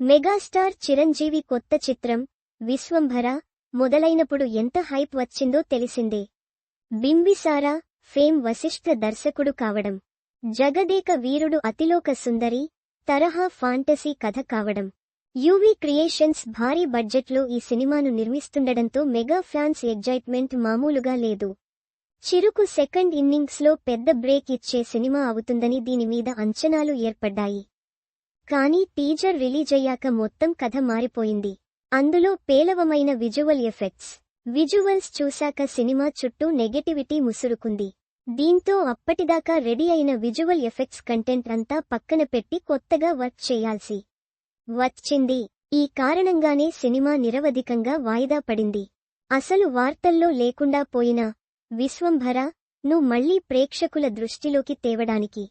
Megastar Chiranjeevi కొత్త చిత్రం విశ్వంభర మొదలైనప్పుడు ఎంత హైప్ వచ్చిందో తెలిసిందే. బింబిసారా ఫేమ్ వశిష్ఠ దర్శకుడు కావడం జగదేక వీరుడు అతిలోక సుందరి తరహా ఫాంటసీ కథ కావడం. యూవీ క్రియేషన్స్ భారీ బడ్జెట్లో ఈ సినిమాను నిర్మిస్తుండడంతో మెగా ఫ్యాన్స్ ఎగ్జైట్మెంట్ మామూలుగా లేదు. చిరుకు సెకండ్ ఇన్నింగ్స్లో పెద్ద బ్రేక్ ఇచ్చే సినిమా అవుతుందని దీని మీద అంచనాలు ఏర్పడ్డాయి. కానీ టీజర్ రిలీజయ్యాక మొత్తం కథ మారిపోయింది. అందులో పేలవమైన విజువల్ ఎఫెక్ట్స్. విజువల్స్ చూశాక సినిమా చుట్టూ నెగటివిటీ ముసురుకుంది. దీంతో అప్పటిదాకా రెడీ అయిన విజువల్ ఎఫెక్ట్స్ కంటెంట్ అంతా పక్కన పెట్టి కొత్తగా వర్క్ చేయాల్సి వచ్చింది. ఈ కారణంగానే సినిమా నిరవధికంగా వాయిదా పడింది. అసలు వార్తల్లో లేకుండా పోయిన విశ్వంభర ను మళ్ళీ ప్రేక్షకుల దృష్టిలోకి తేవడానికి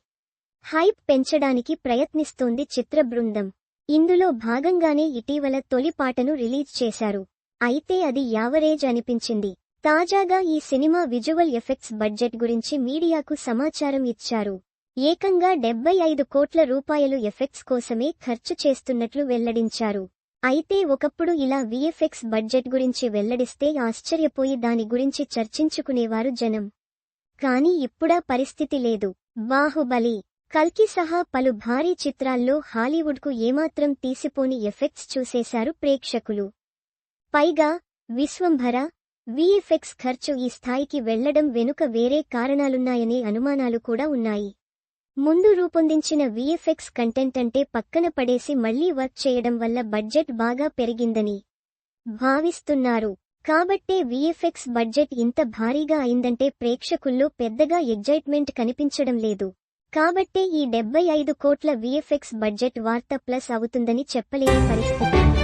హైప్ పెంచడానికి ప్రయత్నిస్తోంది చిత్ర బృందం ఇందులో భాగంగానే ఇటీవల తొలి పాటను రిలీజ్ చేశారు. అయితే అది యావరేజ్ అనిపించింది. తాజాగా ఈ సినిమా విజువల్ ఎఫెక్ట్స్ బడ్జెట్ గురించి మీడియాకు సమాచారం ఇచ్చారు. ఏకంగా డెబ్బై ఐదు కోట్ల రూపాయలు ఎఫెక్ట్స్ కోసమే ఖర్చు చేస్తున్నట్లు వెల్లడించారు. అయితే ఒకప్పుడు ఇలా విఎఫ్ఎక్స్ బడ్జెట్ గురించి వెల్లడిస్తే ఆశ్చర్యపోయి దాని గురించి చర్చించుకునేవారు జనం. కాని ఇప్పుడా పరిస్థితి లేదు. బాహుబలి కల్కి సహా పలు భారీ చిత్రాల్లో హాలీవుడ్కు ఏమాత్రం తీసిపోని ఎఫెక్ట్స్ చూసేశారు ప్రేక్షకులు. పైగా విశ్వంభర విఎఫ్ఎక్స్ ఖర్చు ఈ స్థాయికి వెళ్ళడం వెనుక వేరే కారణాలున్నాయనే అనుమానాలు కూడా ఉన్నాయి. ముందు రూపొందించిన విఎఫ్ఎక్స్ కంటెంట్ అంటే పక్కన పడేసి మళ్ళీ వర్క్ చేయడం వల్ల బడ్జెట్ బాగా పెరిగిందని భావిస్తున్నారు. కాబట్టే విఎఫ్ఎక్స్ బడ్జెట్ ఇంత భారీగా అయిందంటే ప్రేక్షకుల్లో పెద్దగా ఎగ్జైట్మెంట్ కనిపించడం లేదు. కాబట్టే ఈ డెబ్బై ఐదు కోట్ల విఎఫ్ఎక్స్ బడ్జెట్ వార్త ప్లస్ అవుతుందని చెప్పలేని పరిస్థితి.